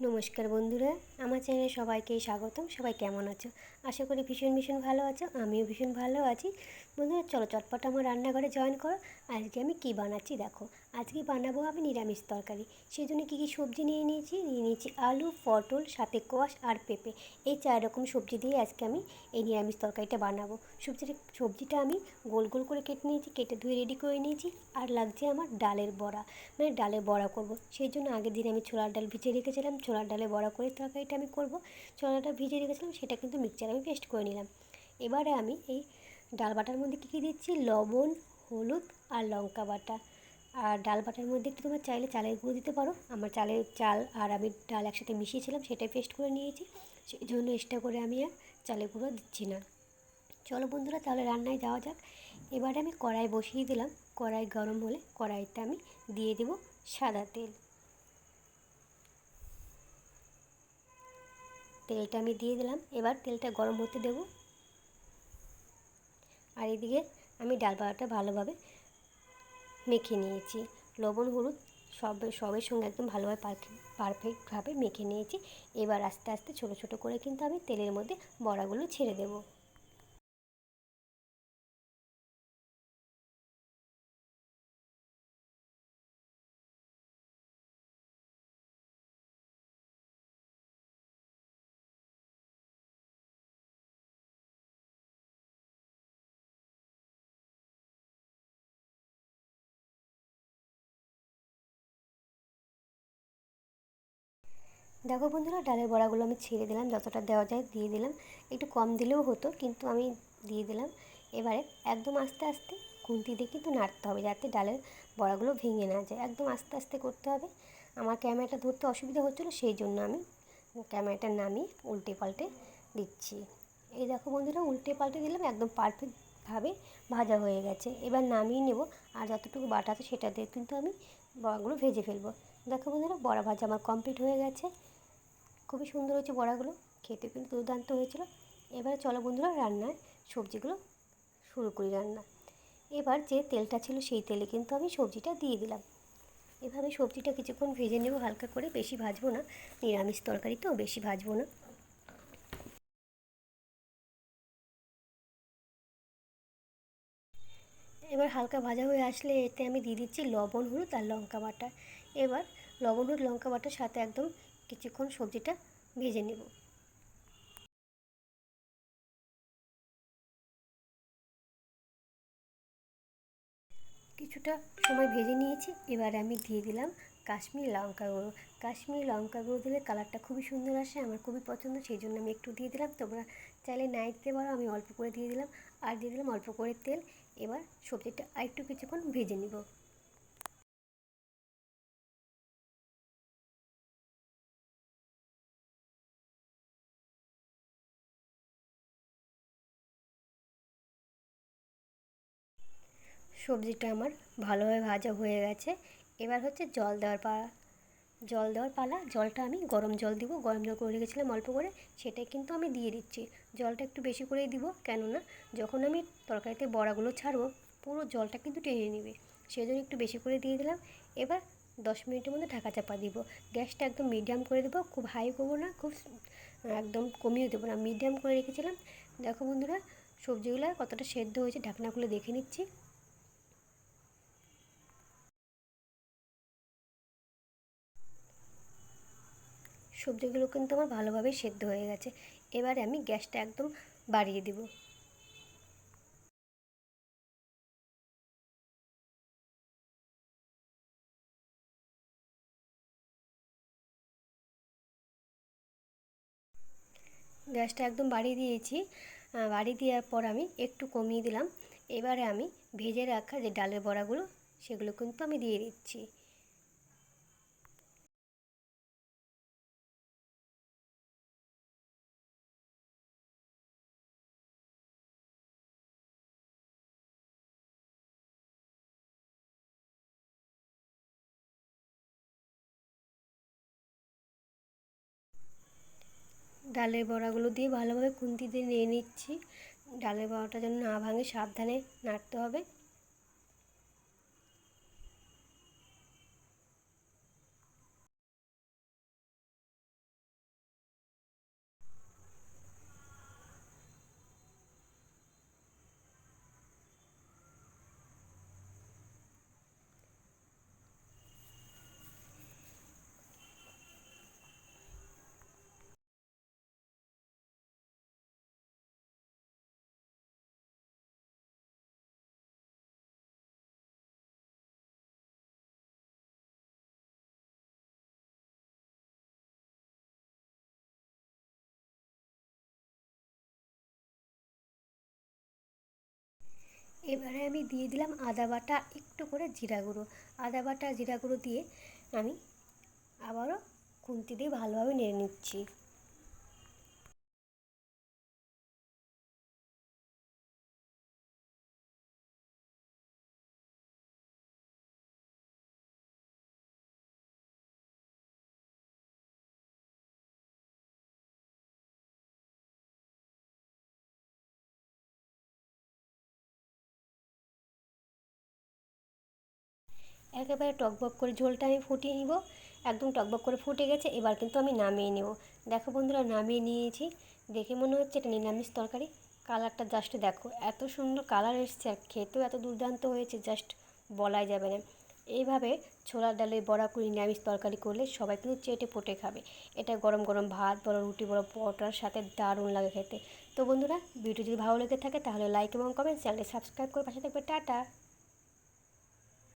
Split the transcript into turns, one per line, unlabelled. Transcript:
নমস্কার বন্ধুরা, আমার চ্যানেলে সবাইকে স্বাগতম। সবাই কেমন আছো? আশা করি ভীষণ ভীষণ ভালো আছো, আমিও ভীষণ ভালো আছি। বন্ধুরা চলো চটপট আমার রান্নাঘরে জয়েন করো, আজকে আমি কি বানাচ্ছি দেখো। আজকে বানাবো আমি নিরামিষ তরকারি। সেই জন্য কী কী সবজি নিয়ে নিয়েছি? নিয়ে নিয়েছি আলু, পটল, সাথে কোয়াশ আর পেঁপে। এই চার রকম সবজি দিয়ে আজকে আমি এই নিরামিষ তরকারিটা বানাবো। সবজিটা সবজিটা আমি গোল গোল করে কেটে নিয়েছি, কেটে ধুয়ে রেডি করে নিয়েছি, আর লাগছে আমার ডালের বড়া। মানে ডালের বড়া করব। সেই জন্য আগের দিন আমি ছোলার ডাল ভিজিয়ে রেখেছিলাম। ছোলার ডালে বড়া করে তরকারিটা আমি করব। ছোলার ডাল ভিজিয়ে রেখেছিলাম, সেটা কিন্তু মিক্সচারে আমি পেস্ট করে নিলাম। এবারে আমি এই ডাল বাটার মধ্যে কী কী দিচ্ছি? লবণ, হলুদ আর লঙ্কা বাটা। আর ডাল বাটার মধ্যে একটু তোমার চাইলে চালের গুঁড়ো দিতে পারো। আমার চালের চাল আর আমি ডাল একসাথে মিশিয়েছিলাম, সেটাই পেস্ট করে নিয়েছি। সেই জন্য এক্সট্রা করে আমি আর চালের গুঁড়ো দিচ্ছি না। চলো বন্ধুরা, তাহলে রান্নায় যাওয়া যাক। এবারে আমি কড়াই বসিয়ে দিলাম। কড়াই গরম হলে কড়াইতে আমি দিয়ে দেব সাদা তেল। তেলটা আমি দিয়ে দিলাম। এবার তেলটা গরম হতে দেব। আর এদিকে আমি ডাল বাটাটা ভালোভাবে মেখে নিয়েছি। লবণ, হলুদ সব, সবের সঙ্গে একদম ভালোভাবে পারফেক্টভাবে মেখে নিয়েছি। এবার আস্তে আস্তে ছোটো ছোটো করে কিন্তু আমি তেলের মধ্যে বড়াগুলো ছেড়ে দেবো। দেখো বন্ধুরা, ডালের বড়াগুলো আমি ছেড়ে দিলাম, যতটা দেওয়া যায় দিয়ে দিলাম। একটু কম দিলেও হতো, কিন্তু আমি দিয়ে দিলাম। এবারে একদম আস্তে আস্তে খুন্তি দিয়ে কিন্তু নাড়তে হবে, যাতে ডালের বড়াগুলো ভেঙে না যায়। একদম আস্তে আস্তে করতে হবে। আমার ক্যামেরাটা ধরতে অসুবিধা হচ্ছিল, সেই জন্য আমি ক্যামেরাটা নামিয়ে উল্টে পাল্টে দিচ্ছি। এই দেখো বন্ধুরা, উল্টে পাল্টে দিলাম, একদম পারফেক্টভাবে ভাজা হয়ে গেছে। এবার নামিয়ে নেব, আর যতটুকু বাটা আছে সেটা দিয়ে কিন্তু আমি বড়াগুলো ভেজে ফেলব। দেখো বন্ধুরা, বড়া ভাজা আমার কমপ্লিট হয়ে গেছে। খুবই সুন্দর হয়েছে বড়াগুলো, খেতে কিন্তু দুর্দান্ত হয়েছিল। এবার চলো বন্ধুরা রান্নায় সবজিগুলো শুরু করি রান্না। এবার যে তেলটা ছিল সেই তেলে কিন্তু আমি সবজিটা দিয়ে দিলাম। এভাবে সবজিটা কিছুক্ষণ ভেজে নেব, হালকা করে। বেশি ভাজবো না, নিরামিষ তরকারি তো বেশি ভাজবো না। এবার হালকা ভাজা হয়ে আসলে এতে আমি দিয়ে দিচ্ছি লবণ, হলুদ আর লঙ্কা বাটা। এবার লবণ, হলুদ, লঙ্কা বাটার সাথে একদম কিছুক্ষণ সবজিটা ভেজে নেব। কিছুটা সময় ভেজে নিয়েছি, এবার আমি দিয়ে দিলাম কাশ্মীর লঙ্কা গুঁড়ো। কাশ্মীর লঙ্কা গুঁড়ো দিলে কালারটা খুবই সুন্দর আসে, আমার খুবই পছন্দ, সেই জন্য আমি একটু দিয়ে দিলাম। তোমরা চাইলে নাই দিতে পারো, আমি অল্প করে দিয়ে দিলাম। আর দিয়ে দিলাম অল্প করে তেল। এবার সবজিটা আরেকটু কিছুক্ষণ ভেজে নিব। সবজিটা আমার ভালোভাবে ভাজা হয়ে গেছে। এবার হচ্ছে জল দেওয়ার পালা জল দেওয়ার পালা, জলটা আমি গরম জল দিব। গরম জল করে রেখেছিলাম অল্প করে, সেটাই কিন্তু আমি দিয়ে দিচ্ছি। জলটা একটু বেশি করেই দিব, কেননা যখন আমি তরকারিতে বড়াগুলো ছাড়বো, পুরো জলটা কিন্তু টেনে নেবে। সেই জন্য একটু বেশি করে দিয়ে দিলাম। এবার দশ মিনিটের মধ্যে ঢাকা চাপা দিব। গ্যাসটা একদম মিডিয়াম করে দেবো, খুব হাই করব না, খুব একদম কমিয়ে দেবো না, মিডিয়াম করে রেখেছিলাম। দেখো বন্ধুরা, সবজিগুলো কতটা সেদ্ধ হয়েছে, ঢাকনা খুলে দেখে নিচ্ছি। সবজিগুলো কিন্তু আমার ভালোভাবেই সেদ্ধ হয়ে গেছে। এবারে আমি গ্যাসটা একদম বাড়িয়ে দেব। গ্যাসটা একদম বাড়িয়ে দিয়েছি। বাড়িয়ে দেওয়ার পর আমি একটু কমিয়ে দিলাম। এবারে আমি ভেজে রাখা যে ডালের বড়াগুলো, সেগুলো কিন্তু আমি দিয়ে দিচ্ছি। ডালের বড়াগুলো দিয়ে ভালোভাবে খুন্তি দিয়ে নিয়ে নিচ্ছি। ডালের বড়াটা যেন না ভাঙে, সাবধানে নাড়তে হবে। এবারে আমি দিয়ে দিলাম আদা বাটা, একটু করে জিরা গুঁড়ো। আদা বাটা, জিরা গুঁড়ো দিয়ে আমি আবারও খুন্তি দিয়ে ভালোভাবে নেড়ে নিচ্ছি। একেবারে টকবক করে ঝোলটা আমি ফুটিয়ে নিব। একদম টকবক করে ফুটে গেছে, এবার কিন্তু আমি নামিয়ে নেব। দেখো বন্ধুরা, নামিয়ে নিয়েছি। দেখে মনে হচ্ছে এটা নিরামিষ তরকারি। কালারটা জাস্ট দেখো, এত সুন্দর কালার এসছে আর খেতেও এত দুর্দান্ত হয়েছে জাস্ট বলাই যাবে না। এইভাবে ছোলার ডালে বড়া করে নিরামিষ তরকারি করলে সবাই কিন্তু চেটে পটে খাবে। এটা গরম গরম ভাত, বড় রুটি, বড় পরোটার সাথে দারুণ লাগে খেতে। তো বন্ধুরা ভিডিও যদি ভালো লেগে থাকে তাহলে লাইক এবং কমেন্ট চ্যানেলটি সাবস্ক্রাইব করে পাশে থাকবে। টাটা!